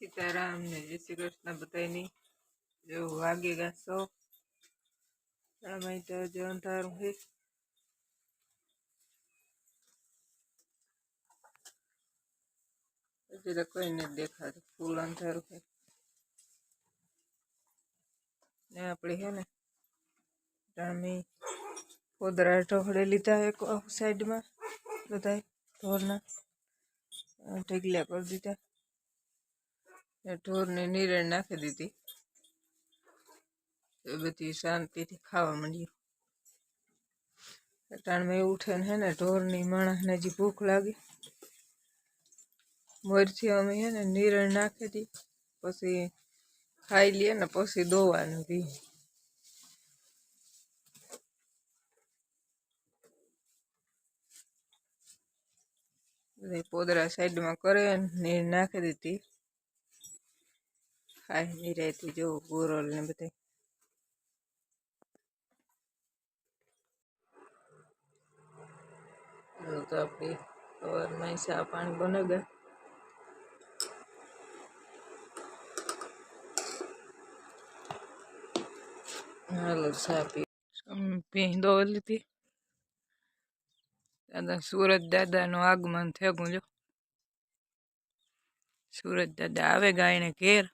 સીતારામ ને જય શ્રી કૃષ્ણ બધાની જો વાગે ગયા સો. આમાં તો જો અંધારું છે હજી તો કોઈ નથી દેખાતું. ફૂલ અંધારું છે ને આપણે છે ને રામી પોદરા ઢોળે લીધા એક સાઈડમાં બધા ઢોરના ઢગલા કરી દીધા. ઢોરને નીરણ નાખી દીધી એ બધી શાંતિથી ખાવા માંડ્યું અટાણમાં એવું ઉઠે ને હે ને ઢોરની માણસને હજી ભૂખ લાગી મોરથી અમે હે ને નીરણ નાખી દી પછી ખાઈ લઈએ ને પછી દોવાનું દી બધા પોદરા સાઈડમાં કરે ને નીર નાખી દીધી ખાઈ રહેતી જો ગોરલ ને બધા તો આપણી સવારમાં પાણી બને ગયા હાલો ચા પી દોવા લીધી દાદા સુરત આગમન થયું જો સુરત દાદા આવે ગાયને ઘેર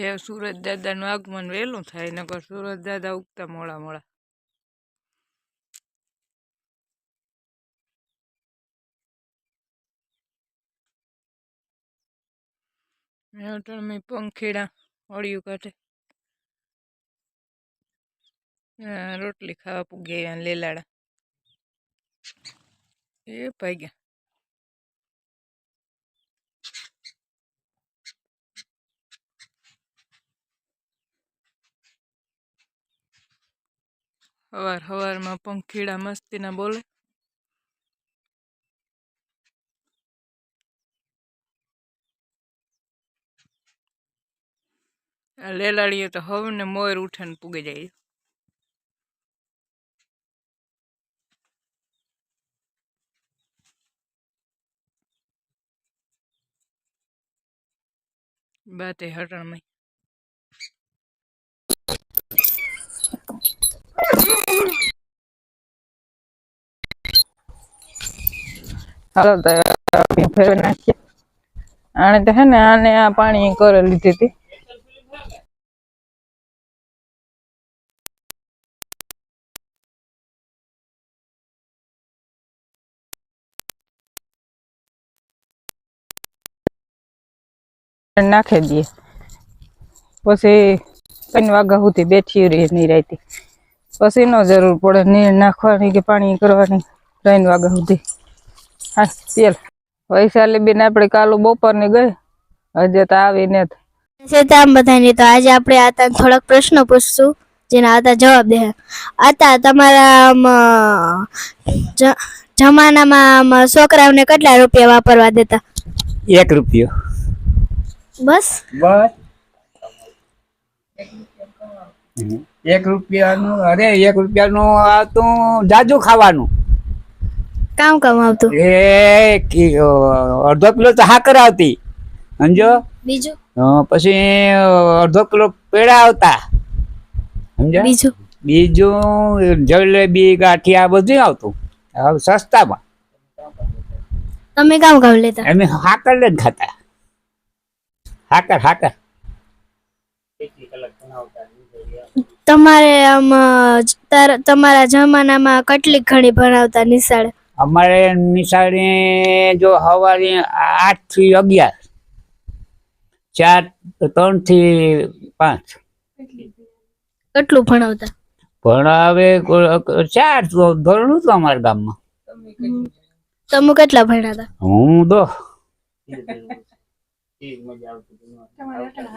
એ સુરત દાદાનું આગમન વહેલું થાય, નકર સુરત દાદા ઉગતા મોડા મોડા. મેં પંખીડા ઓળિયું કાઢે રોટલી ખાવા પૂગ્યા લેલાડા. એ પાઈ હવાર હવારમાં પંખીડા મસ્તીના બોલે આ લેલાડીએ તો હવે ને મોર ઉઠે ને પૂગે જાય બાતે હટણમાં હાલો તો ફેરવી તો હે ને આને આ પાણી કરી લીધી હતી. નાખી દઈએ. પછી ત્રણ વાગ્યા સુધી બેઠી રહી નહીં રહેતી પછી ન જરૂર પડે નીર નાખવાની કે પાણી કરવાની, ત્રણ વાગ્યા સુધી. તેલ વૈશાલી બેન આપણે કાલુ બપોરની ગઈ હજે તો આવી ને બધાની તો આજે આપણે આતા થોડાક પ્રશ્નો પૂછશું જેના આતા જવાબ દે. આતા તમારા જમાનામાં છોકરાઓને કેટલા રૂપિયા વાપરવા દેતા? એક રૂપિયો. બસ? બસ. એક રૂપિયાનું અરે એક રૂપિયાનું આવતું જાજુ ખાવાનું. કામ કામ આવતું? એ અડધો કિલો તો હાકર આવતી સમજો? બીજું? પછી અડધો કિલો પેડા આવતા. સમજો? બીજું? બીજું જલેબી ગાંઠિયા બધું આવતું. સસ્તામાં. તમે કામ કામ લેતા? અમે હાકર જ ખાતા. હાકર હાકર. તમારે આમ તમારા જમાનામાં કેટલી ઘણી ભણાવતા નિશાળે. અમારે નિશાળે જો સવારે આઠથી અગિયાર ચાર ત્રણથી પાંચ. કેટલું ભણાવતા? ભણાવે ચાર ધોરણ હતું અમારા ગામમાં. તમે કેટલા ભણાતા હું દો.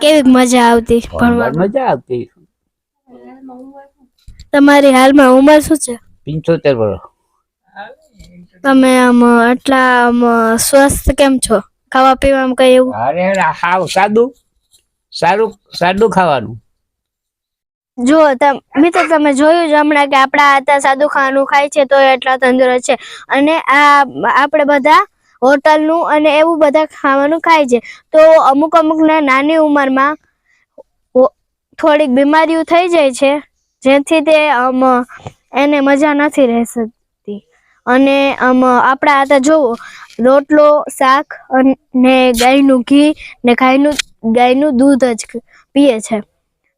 કેવી મજા આવતી ભણવા મજા આવતી. તમારી હાલમાં ઉંમર શું છે? પંચોતેર વર્ષ. તમે આમ આટલા આમ સ્વસ્થ કેમ છો? ખાવા પીવામાં કઈ એવું? અરે હાવ સાદું. સારું સાદું ખાવાનું. જો તમ મિત્રો તમે જોયું જ હમણાં કે આપણા આતા સાદું ખાવાનું ખાય છે તો એટલા તંદુરસ્ત છે. અને આ આપણે બધા હોટલનું અને એવું બધા ખાવાનું ખાય છે. તો અમુક અમુકના નાની ઉંમરમાં થોડીક બીમારીઓ થઈ જાય છે જેથી તે આમ એને મજા નથી રહી શકતી અને આમ આપણા આતા જોવો રોટલો, શાક અને ગાયનું ઘી ને ગાયનું ગાયનું દૂધ જ પીએ છે.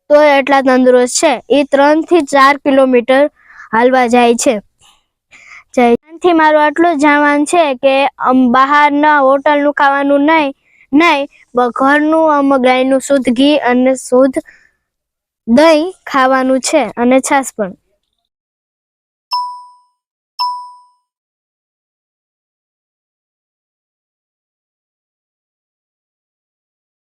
તો એટલા તંદુરસ્ત છે. એ ત્રણથી ચાર કિલોમીટર હાલવા જાય છે. ત્યાંથી મારું આટલું જાણવાનું છે કે બહારના હોટલનું ખાવાનું નહીં નહીં ઘરનું આમ ગાયનું શુદ્ધ ઘી અને શુદ્ધ દહીં ખાવાનું છે અને છાશ પણ.